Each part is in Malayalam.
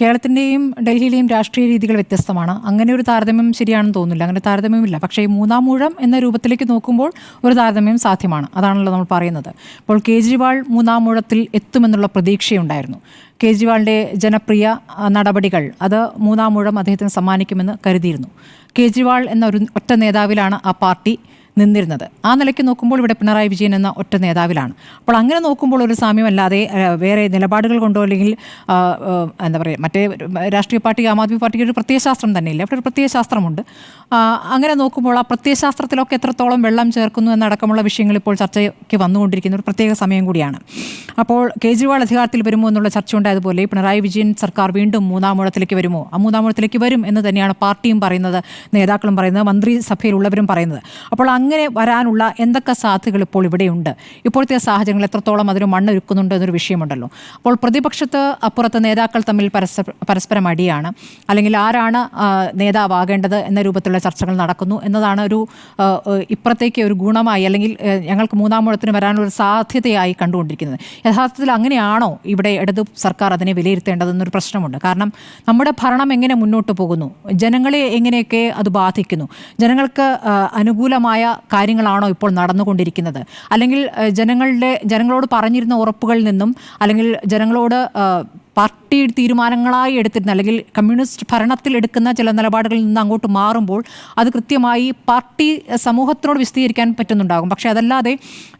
കേരളത്തിന്റെയും ഡൽഹിയിലെയും രാഷ്ട്രീയ രീതികൾ വ്യത്യസ്തമാണ്. അങ്ങനെ ഒരു താരതമ്യം ശരിയാണെന്ന് തോന്നുന്നില്ല. അങ്ങനെ താരതമ്യമില്ല. പക്ഷേ മൂന്നാം മൂഴം എന്ന രൂപത്തിലേക്ക് നോക്കുമ്പോൾ ഒരു താരതമ്യം സാധ്യമാണ്. അതാണല്ലോ നമ്മൾ പറയുന്നത്. അപ്പോൾ കേജ്രിവാൾ മൂന്നാം മൂഴത്തിൽ എത്തുമെന്നുള്ള പ്രതീക്ഷയുണ്ടായിരുന്നു. കേജ്രിവാളിന്റെ ജനപ്രിയ നടപടികൾ അത് മൂന്നാം മൂഴം അദ്ദേഹത്തിന് സമ്മാനിക്കുമെന്ന് കരുതിയിരുന്നു. കേജ്രിവാൾ എന്ന ഒരു ഒറ്റ നേതാവിലാണ് ആ പാർട്ടി. നിന്നിരുന്നത്. ആ നിലയ്ക്ക് നോക്കുമ്പോൾ ഇവിടെ പിണറായി വിജയൻ എന്ന ഒറ്റ നേതാവിലാണ്. അപ്പോൾ അങ്ങനെ നോക്കുമ്പോൾ ഒരു സാമ്യമല്ലാതെ വേറെ നിലപാടുകൾ കൊണ്ടോ അല്ലെങ്കിൽ എന്താ പറയുക മറ്റേ രാഷ്ട്രീയ പാർട്ടി ആം ആദ്മി പാർട്ടിക്ക് ഒരു പ്രത്യയശാസ്ത്രം തന്നെയില്ല? അവിടെ ഒരു പ്രത്യയശാസ്ത്രമുണ്ട്. അങ്ങനെ നോക്കുമ്പോൾ ആ പ്രത്യയശാസ്ത്രത്തിലൊക്കെ എത്രത്തോളം വെള്ളം ചേർക്കുന്നു എന്നടക്കമുള്ള വിഷയങ്ങൾ ഇപ്പോൾ ചർച്ചയ്ക്ക് വന്നുകൊണ്ടിരിക്കുന്ന ഒരു പ്രത്യേക സമയം കൂടിയാണ്. അപ്പോൾ കേജ്രിവാൾ അധികാരത്തിൽ വരുമോ എന്നുള്ള ചർച്ച ഉണ്ടായതുപോലെ പിണറായി വിജയൻ സർക്കാർ വീണ്ടും മൂന്നാം മൂഴത്തിലേക്ക് വരുമോ? ആ മൂന്നാം മൂഴത്തിലേക്ക് വരും എന്ന് തന്നെയാണ് പാർട്ടിയും പറയുന്നത് നേതാക്കളും പറയുന്നത് മന്ത്രിസഭയിലുള്ളവരും പറയുന്നത്. അപ്പോൾ അങ്ങനെ വരാനുള്ള എന്തൊക്കെ സാധ്യതകൾ ഇപ്പോൾ ഇവിടെയുണ്ട്? ഇപ്പോഴത്തെ സാഹചര്യങ്ങൾ എത്രത്തോളം അതിന് മണ്ണൊരുക്കുന്നുണ്ട് എന്നൊരു വിഷയമുണ്ടല്ലോ. അപ്പോൾ പ്രതിപക്ഷത്ത് അപ്പുറത്ത് നേതാക്കൾ തമ്മിൽ പരസ്പര അടിയാണ്. അല്ലെങ്കിൽ ആരാണ് നേതാവാകേണ്ടത് എന്ന രൂപത്തിലുള്ള ചർച്ചകൾ നടക്കുന്നു എന്നതാണ് ഒരു ഇപ്പുറത്തേക്ക് ഒരു ഗുണമായി അല്ലെങ്കിൽ ഞങ്ങൾക്ക് മൂന്നാം മുഴത്തിന് വരാനുള്ള സാധ്യതയായി കണ്ടുകൊണ്ടിരിക്കുന്നത്. യഥാർത്ഥത്തിൽ അങ്ങനെയാണോ ഇവിടെ ഇടതു സർക്കാർ അതിനെ വിലയിരുത്തേണ്ടതെന്നൊരു പ്രശ്നമുണ്ട്? കാരണം നമ്മുടെ ഭരണം എങ്ങനെ മുന്നോട്ട് പോകുന്നു? ജനങ്ങളെ എങ്ങനെയൊക്കെ അത് ബാധിക്കുന്നു? ജനങ്ങൾക്ക് അനുകൂലമായ കാര്യങ്ങളാണോ ഇപ്പോൾ നടന്നുകൊണ്ടിരിക്കുന്നത്? അല്ലെങ്കിൽ ജനങ്ങളുടെ ജനങ്ങളോട് പറഞ്ഞിരുന്ന ഉറപ്പുകളിൽ നിന്നും അല്ലെങ്കിൽ ജനങ്ങളോട് പാർട്ടി തീരുമാനങ്ങളായി എടുത്തിരുന്ന അല്ലെങ്കിൽ കമ്മ്യൂണിസ്റ്റ് ഭരണത്തിൽ എടുക്കുന്ന ചില നിലപാടുകളിൽ നിന്ന് അങ്ങോട്ട് മാറുമ്പോൾ അത് കൃത്യമായി പാർട്ടി സമൂഹത്തിനോട് വിശദീകരിക്കാൻ പറ്റുന്നുണ്ടാകും. പക്ഷേ അതല്ലാതെ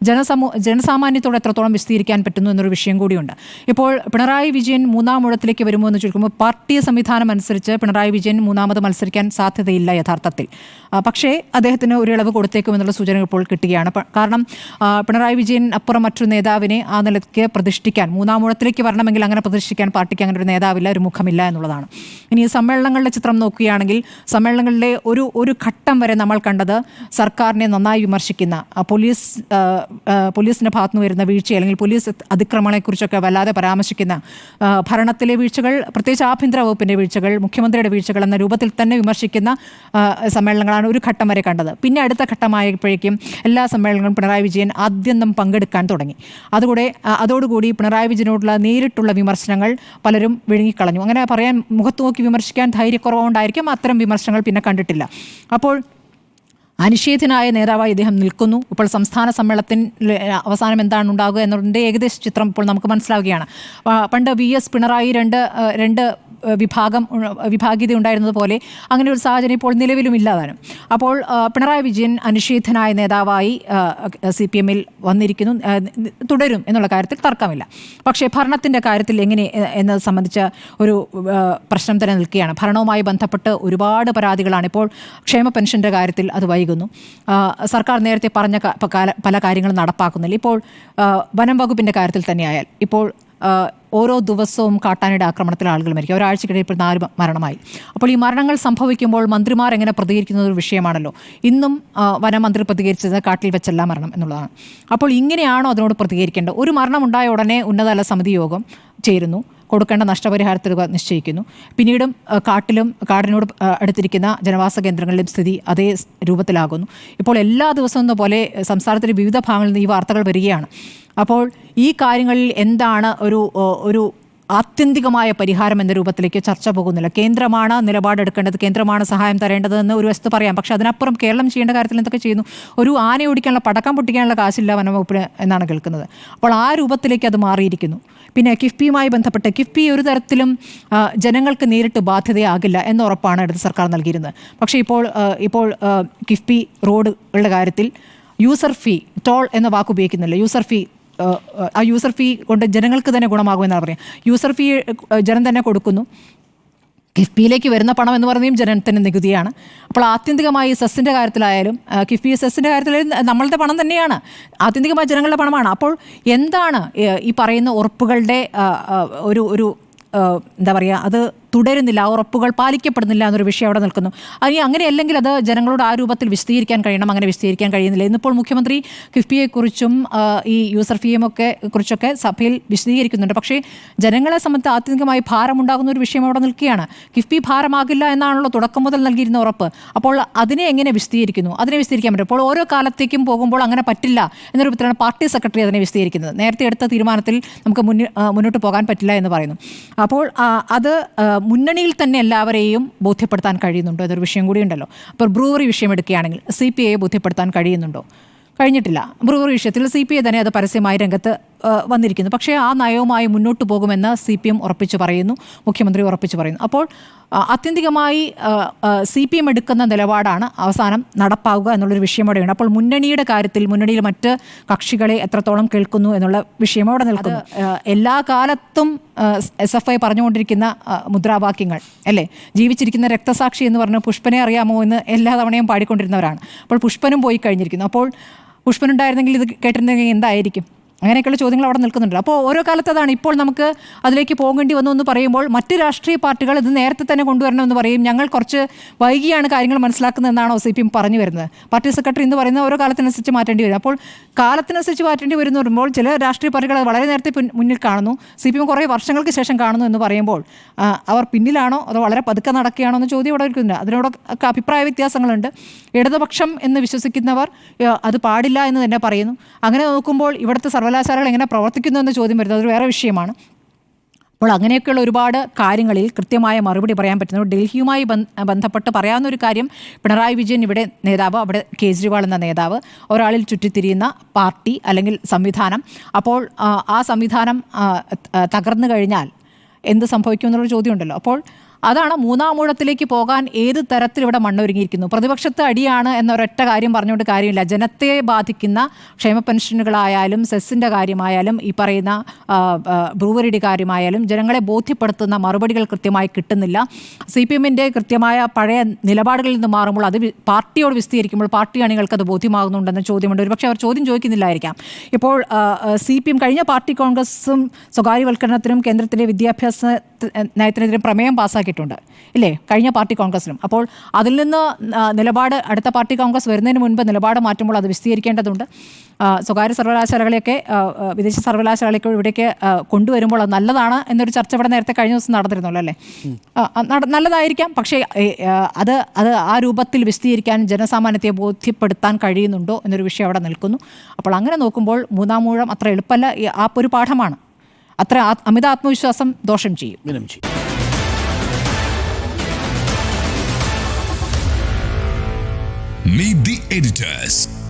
ജനസമൂഹ ജനസാമാന്യത്തോട് എത്രത്തോളം വിശദീകരിക്കാൻ പറ്റുന്നു എന്നൊരു വിഷയം കൂടിയുണ്ട്. ഇപ്പോൾ പിണറായി വിജയൻ മൂന്നാം മുഴത്തിലേക്ക് വരുമോ എന്ന് ചോദിക്കുമ്പോൾ പാർട്ടി സംവിധാനം അനുസരിച്ച് പിണറായി വിജയൻ മൂന്നാമത് മത്സരിക്കാൻ സാധ്യതയില്ല യഥാർത്ഥത്തിൽ. പക്ഷേ അദ്ദേഹത്തിന് ഒരു ഇളവ് കൊടുത്തേക്കുമെന്നുള്ള സൂചനകൾ ഇപ്പോൾ കിട്ടുകയാണ്. കാരണം പിണറായി വിജയൻ അപ്പുറം മറ്റൊരു നേതാവിനെ ആ നിലയ്ക്ക് പ്രതിഷ്ഠിക്കാൻ മൂന്നാം മുഴത്തിലേക്ക് വരണമെങ്കിൽ അങ്ങനെ പ്രതിഷ്ഠിക്കാൻ പാർട്ടിക്ക് അങ്ങനെ ഒരു നേതാവില്ല ഒരു മുഖമില്ല എന്നുള്ളതാണ്. ഇനി സമ്മേളനങ്ങളുടെ ചിത്രം നോക്കുകയാണെങ്കിൽ സമ്മേളനങ്ങളിലെ ഒരു ഒരു ഘട്ടം വരെ നമ്മൾ കണ്ടത് സർക്കാരിനെ നന്നായി വിമർശിക്കുന്ന പോലീസ് പോലീസിന്റെ ഭാഗത്തു നിന്ന് വരുന്ന വീഴ്ച അല്ലെങ്കിൽ പോലീസ് അതിക്രമങ്ങളെക്കുറിച്ചൊക്കെ വല്ലാതെ പരാമർശിക്കുന്ന ഭരണത്തിലെ വീഴ്ചകൾ പ്രത്യേകിച്ച് ആഭ്യന്തര വകുപ്പിന്റെ വീഴ്ചകൾ മുഖ്യമന്ത്രിയുടെ വീഴ്ചകൾ എന്ന രൂപത്തിൽ തന്നെ വിമർശിക്കുന്ന സമ്മേളനങ്ങളാണ് ഒരു ഘട്ടം വരെ കണ്ടത്. പിന്നെ അടുത്ത ഘട്ടമായപ്പോഴേക്കും എല്ലാ സമ്മേളനങ്ങളും പിണറായി വിജയൻ ആദ്യന്തം പങ്കെടുക്കാൻ തുടങ്ങി. അതുകൂടെ അതോടുകൂടി പിണറായി വിജയനോടുള്ള നേരിട്ടുള്ള വിമർശനങ്ങൾ പലരും വിഴുങ്ങിക്കളഞ്ഞു. അങ്ങനെ പറയാൻ മുഖത്ത് നോക്കി വിമർശിക്കാൻ ധൈര്യക്കുറവുണ്ടായിരിക്കും അത്തരം വിമർശനങ്ങൾ പിന്നെ കണ്ടിട്ടില്ല. അപ്പോൾ അനിഷേധ്യനായ നേതാവായി ഇദ്ദേഹം നിൽക്കുന്നു. ഇപ്പോൾ സംസ്ഥാന സമ്മേളനത്തിൽ അവസാനം എന്താണ് ഉണ്ടാകുക എന്നതിന്റെ ഏകദേശ ചിത്രം ഇപ്പോൾ നമുക്ക് മനസ്സിലാവുകയാണ്. പണ്ട് വി എസ് പിണറായി രണ്ട് രണ്ട് വിഭാഗം വിഭാഗീയത ഉണ്ടായിരുന്നത് പോലെ അങ്ങനെ ഒരു സാഹചര്യം ഇപ്പോൾ നിലവിലും ഇല്ലാതാനും. അപ്പോൾ പിണറായി വിജയൻ അനിഷേധനായ നേതാവായി സി പി എമ്മിൽ വന്നിരിക്കുന്നു. തുടരും എന്നുള്ള കാര്യത്തിൽ തർക്കമില്ല. പക്ഷേ ഭരണത്തിന്റെ കാര്യത്തിൽ എങ്ങനെ എന്നത് സംബന്ധിച്ച ഒരു പ്രശ്നം തന്നെ നിൽക്കുകയാണ്. ഭരണവുമായി ബന്ധപ്പെട്ട് ഒരുപാട് പരാതികളാണ് ഇപ്പോൾ ക്ഷേമ പെൻഷന്റെ കാര്യത്തിൽ അത് വൈകുന്നു ആ, സർക്കാർ നേരത്തെ പറഞ്ഞ പല കാര്യങ്ങളും നടപ്പാക്കുന്നില്ല. ഇപ്പോൾ വനം വകുപ്പിന്റെ കാര്യത്തിൽ തന്നെയായാൽ ഇപ്പോൾ ഓരോ ദിവസവും കാട്ടാനയുടെ ആക്രമണത്തിൽ ആളുകൾ മരിക്കും. ഒരാഴ്ചക്കിടെ ഇപ്പോൾ നാല് മരണമായി. അപ്പോൾ ഈ മരണങ്ങൾ സംഭവിക്കുമ്പോൾ മന്ത്രിമാർ എങ്ങനെ പ്രതികരിക്കുന്ന ഒരു വിഷയമാണല്ലോ. ഇന്നും വനം വനമന്ത്രി പ്രതികരിച്ചത് കാട്ടിൽ വെച്ചല്ല മരണം എന്നുള്ളതാണ്. അപ്പോൾ ഇങ്ങനെയാണോ അതിനോട് പ്രതികരിക്കേണ്ടത്? ഒരു മരണം ഉണ്ടായ ഉടനെ ഉന്നതതല സമിതി യോഗം ചേരുന്നു. കൊടുക്കേണ്ട നഷ്ടപരിഹാര തുക നിശ്ചയിക്കുന്നു. പിന്നീടും കാട്ടിലും കാടിനോട് അടുത്തിരിക്കുന്ന ജനവാസ കേന്ദ്രങ്ങളിലും സ്ഥിതി അതേ രൂപത്തിലാകുന്നു. ഇപ്പോൾ എല്ലാ ദിവസവും എന്ന പോലെ സംസ്ഥാനത്തിന്റെ വിവിധ ഭാഗങ്ങളിൽ നിന്ന് ഈ വാർത്തകൾ വരികയാണ്. അപ്പോൾ ഈ കാര്യങ്ങളിൽ എന്താണ് ഒരു ഒരു ആത്യന്തികമായ പരിഹാരം എന്ന രൂപത്തിലേക്ക് ചർച്ച പോകുന്നില്ല. കേന്ദ്രമാണ് നിലപാടെടുക്കേണ്ടത് കേന്ദ്രമാണ് സഹായം തരേണ്ടതെന്ന് ഒരു വസ്തു പറയാം. പക്ഷേ അതിനപ്പുറം കേരളം ചെയ്യേണ്ട കാര്യത്തിൽ എന്തൊക്കെ ചെയ്യുന്നു? ഒരു ആന ഓടിക്കാനുള്ള പടക്കം പൊട്ടിക്കാനുള്ള കാശില്ല വനംവകുപ്പിന് എന്നാണ് കേൾക്കുന്നത്. അപ്പോൾ ആ രൂപത്തിലേക്ക് അത് മാറിയിരിക്കുന്നു. പിന്നെ കിഫ്ബിയുമായി ബന്ധപ്പെട്ട് കിഫ്ബി ഒരു തരത്തിലും ജനങ്ങൾക്ക് നേരിട്ട് ബാധ്യതയാകില്ല എന്ന ഉറപ്പാണ് ഇടത് സർക്കാർ നൽകിയിരുന്നത്. പക്ഷേ ഇപ്പോൾ ഇപ്പോൾ കിഫ്ബി റോഡുകളുടെ കാര്യത്തിൽ യൂസർ ഫീ ടോൾ എന്ന വാക്ക് ഉപയോഗിക്കുന്നില്ല. യൂസർ ഫീ ആ യൂസർ ഫീ കൊണ്ട് ജനങ്ങൾക്ക് തന്നെ ഗുണമാകുമെന്നാണ് പറയുക യൂസർ ഫീ ജനം തന്നെ കൊടുക്കുന്നു. കിഫ്ബിയിലേക്ക് വരുന്ന പണം എന്ന് പറയുന്നതും ജനത്തിന് നികുതിയാണ്. അപ്പോൾ ആത്യന്തികമായി സെസ്സിന്റെ കാര്യത്തിലായാലും കിഫ്ബി സെസ്സിന്റെ കാര്യത്തിലായാലും നമ്മളുടെ പണം തന്നെയാണ്. ആത്യന്തികമായി ജനങ്ങളുടെ പണമാണ്. അപ്പോൾ എന്താണ് ഈ പറയുന്ന ഉറപ്പുകളുടെ ഒരു ഒരു എന്താ പറയുക അത് തുടരുന്നില്ല ആ ഉറപ്പുകൾ പാലിക്കപ്പെടുന്നില്ല എന്നൊരു വിഷയം അവിടെ നിൽക്കുന്നു. അതിന് അങ്ങനെയല്ലെങ്കിൽ അത് ജനങ്ങളോട് ആ രൂപത്തിൽ വിശദീകരിക്കാൻ കഴിയണം. അങ്ങനെ വിശദീകരിക്കാൻ കഴിയുന്നില്ല. ഇന്നിപ്പോൾ മുഖ്യമന്ത്രി കിഫ്ബിയെക്കുറിച്ചും ഈ യൂസർ ഫീയും ഒക്കെ കുറിച്ചൊക്കെ സഭയിൽ വിശദീകരിക്കുന്നുണ്ട്. പക്ഷേ ജനങ്ങളെ സംബന്ധിച്ച് ആത്യന്തികമായി ഭാരമുണ്ടാകുന്ന ഒരു വിഷയം അവിടെ നിൽക്കുകയാണ്. കിഫ്ബി ഭാരമാകില്ല എന്നാണല്ലോ തുടക്കം മുതൽ നൽകിയിരുന്ന ഉറപ്പ്. അപ്പോൾ അതിനെ എങ്ങനെ വിശദീകരിക്കുന്നു? അതിനെ വിശദീകരിക്കാൻ പറ്റും. അപ്പോൾ ഓരോ കാലത്തേക്കും പോകുമ്പോൾ അങ്ങനെ പറ്റില്ല എന്ന രൂപത്തിലാണ് പാർട്ടി സെക്രട്ടറി അതിനെ വിശദീകരിക്കുന്നത്. നേരത്തെ എടുത്ത തീരുമാനത്തിൽ നമുക്ക് മുന്നി മുന്നോട്ട് പോകാൻ പറ്റില്ല എന്ന് പറയുന്നു. അപ്പോൾ അത് മുന്നണിയിൽ തന്നെ എല്ലാവരെയും ബോധ്യപ്പെടുത്താൻ കഴിയുന്നുണ്ടോ? ഇതൊരു വിഷയം കൂടി ഉണ്ടല്ലോ. അപ്പോൾ ബ്രൂവറി വിഷയം എടുക്കുകയാണെങ്കിൽ സി പി ഐയെ ബോധ്യപ്പെടുത്താൻ കഴിയുന്നുണ്ടോ? കഴിഞ്ഞിട്ടില്ല. ബ്രൂവറി വിഷയത്തിൽ സി പി ഐ തന്നെ അത് പരസ്യമായി രംഗത്ത് വന്നിരിക്കുന്നു. പക്ഷേ ആ നയവുമായി മുന്നോട്ട് പോകുമെന്ന് സി പി എം ഉറപ്പിച്ചു പറയുന്നു. മുഖ്യമന്ത്രി ഉറപ്പിച്ചു പറയുന്നു. അപ്പോൾ ആത്യന്തികമായി സി പി എം എടുക്കുന്ന നിലപാടാണ് അവസാനം നടപ്പാവുക എന്നുള്ളൊരു വിഷയം അവിടെയുണ്ട്. അപ്പോൾ മുന്നണിയുടെ കാര്യത്തിൽ മുന്നണിയിൽ മറ്റ് കക്ഷികളെ എത്രത്തോളം കേൾക്കുന്നു എന്നുള്ള വിഷയം അവിടെ നിൽക്കുന്നു. എല്ലാ കാലത്തും എസ് എഫ് ഐ പറഞ്ഞുകൊണ്ടിരിക്കുന്ന മുദ്രാവാക്യങ്ങൾ അല്ലേ? ജീവിച്ചിരിക്കുന്ന രക്തസാക്ഷി എന്ന് പറഞ്ഞ് പുഷ്പനെ അറിയാമോ എന്ന് എല്ലാ തവണയും പാടിക്കൊണ്ടിരുന്നവരാണ്. അപ്പോൾ പുഷ്പനും പോയി കഴിഞ്ഞിരിക്കുന്നു. അപ്പോൾ പുഷ്പനുണ്ടായിരുന്നെങ്കിൽ ഇത് കേട്ടിരുന്നെങ്കിൽ എന്തായിരിക്കും? അങ്ങനെയൊക്കെയുള്ള ചോദ്യങ്ങൾ അവിടെ നിൽക്കുന്നുണ്ട്. അപ്പോൾ ഓരോ കാലത്ത് അതാണ് ഇപ്പോൾ നമുക്ക് അതിലേക്ക് പോകേണ്ടി വന്നു എന്ന് പറയുമ്പോൾ മറ്റ് രാഷ്ട്രീയ പാർട്ടികൾ ഇത് നേരത്തെ തന്നെ കൊണ്ടുവരണമെന്ന് പറയും. ഞങ്ങൾ കുറച്ച് വൈകിയാണ് കാര്യങ്ങൾ മനസ്സിലാക്കുന്നതെന്നാണോ സി പി എം പറഞ്ഞു വരുന്നത്. പാർട്ടി സെക്രട്ടറി എന്ന് പറയുന്നത് ഓരോ കാലത്തിനനുസരിച്ച് മാറ്റേണ്ടി വരും. അപ്പോൾ കാലത്തിനനുസരിച്ച് മാറ്റേണ്ടി വരുന്നു പറയുമ്പോൾ ചില രാഷ്ട്രീയ പാർട്ടികൾ വളരെ നേരത്തെ മുന്നിൽ കാണുന്നു. സി പി എം കുറേ വർഷങ്ങൾക്ക് ശേഷം കാണുന്നു എന്ന് പറയുമ്പോൾ അവർ പിന്നിലാണോ അതോ വളരെ പതുക്കെ നടക്കുകയാണോ എന്ന് ചോദ്യം ഇവിടെ ഇരിക്കുന്നുണ്ട് അതിനോടൊക്കെ അഭിപ്രായ വ്യത്യാസങ്ങളുണ്ട്. ഇടതുപക്ഷം എന്ന് വിശ്വസിക്കുന്നവർ അത് പാടില്ല എന്ന് തന്നെ പറയുന്നു. അങ്ങനെ നോക്കുമ്പോൾ ഇവിടുത്തെ സർവകലാശാലകൾ എങ്ങനെ പ്രവർത്തിക്കുന്നു എന്ന ചോദ്യം വരുന്നത് അതൊരു വേറെ വിഷയമാണ്. അപ്പോൾ അങ്ങനെയൊക്കെയുള്ള ഒരുപാട് കാര്യങ്ങളിൽ കൃത്യമായ മറുപടി പറയാൻ പറ്റുന്നു. ഡൽഹിയുമായി ബന്ധപ്പെട്ട് പറയാവുന്ന ഒരു കാര്യം പിണറായി വിജയൻ ഇവിടെ നേതാവ് അവിടെ കേജ്രിവാൾ എന്ന നേതാവ് ഒരാളിൽ ചുറ്റിത്തിരിയുന്ന പാർട്ടി അല്ലെങ്കിൽ സംവിധാനം. അപ്പോൾ ആ, സംവിധാനം തകർന്നു കഴിഞ്ഞാൽ എന്ത് സംഭവിക്കും എന്നുള്ളൊരു ചോദ്യമുണ്ടല്ലോ. അപ്പോൾ അതാണ് മൂന്നാം ഊഴത്തിലേക്ക് പോകാൻ ഏത് തരത്തിൽ ഇവിടെ മണ്ണൊരുങ്ങിയിരിക്കുന്നു? പ്രതിപക്ഷത്ത് അടിയാണ് എന്നൊരൊറ്റ കാര്യം പറഞ്ഞുകൊണ്ട് കാര്യമില്ല. ജനത്തെ ബാധിക്കുന്ന ക്ഷേമ പെൻഷനുകളായാലും സെസ്സിന്റെ കാര്യമായാലും ഈ പറയുന്ന ബ്രൂവറിയുടെ കാര്യമായാലും ജനങ്ങളെ ബോധ്യപ്പെടുത്തുന്ന മറുപടികൾ കൃത്യമായി കിട്ടുന്നില്ല. സി പി എമ്മിന്റെ കൃത്യമായ പഴയ നിലപാടുകളിൽ നിന്ന് മാറുമ്പോൾ അത് പാർട്ടിയോട് വിസ്തീകരിക്കുമ്പോൾ പാർട്ടി അണികൾക്ക് അത് ബോധ്യമാകുന്നുണ്ടെന്ന ചോദ്യമുണ്ട്. ഒരുപക്ഷെ അവർ ചോദ്യം ചോദിക്കുന്നില്ലായിരിക്കാം. ഇപ്പോൾ സി പി എം കഴിഞ്ഞ പാർട്ടി കോൺഗ്രസും സ്വകാര്യവൽക്കരണത്തിനും കേന്ദ്രത്തിലെ വിദ്യാഭ്യാസ നയത്തിനെതിരെ പ്രമേയം പാസ്സാക്കിയിട്ടുണ്ട് ഇല്ലേ? കഴിഞ്ഞ പാർട്ടി കോൺഗ്രസിനും. അപ്പോൾ അതിൽ നിന്ന് നിലപാട് അടുത്ത പാർട്ടി കോൺഗ്രസ് വരുന്നതിന് മുൻപ് നിലപാട് മാറ്റുമ്പോൾ അത് വിശദീകരിക്കേണ്ടതുണ്ട്. സ്വകാര്യ സർവകലാശാലകളെയൊക്കെ വിദേശ സർവകലാശാലകളൊക്കെ ഇവിടേക്ക് കൊണ്ടുവരുമ്പോൾ അത് നല്ലതാണ് എന്നൊരു ചർച്ച ഇവിടെ നേരത്തെ കഴിഞ്ഞ ദിവസം നടന്നിരുന്നല്ലോ അല്ലേ? നല്ലതായിരിക്കാം. പക്ഷേ അത് അത് ആ രൂപത്തിൽ വിശദീകരിക്കാൻ ജനസാമാന്യത്തെ ബോധ്യപ്പെടുത്താൻ കഴിയുന്നുണ്ടോ എന്നൊരു വിഷയം അവിടെ നിൽക്കുന്നു. അപ്പോൾ അങ്ങനെ നോക്കുമ്പോൾ മൂന്നാം മൂഴം അത്ര എളുപ്പമല്ല. ആ ഒരു പാഠമാണ്. അത്ര അമിത ആത്മവിശ്വാസം ദോഷം ചെയ്യും. ചെയ്യും. Meet the editors.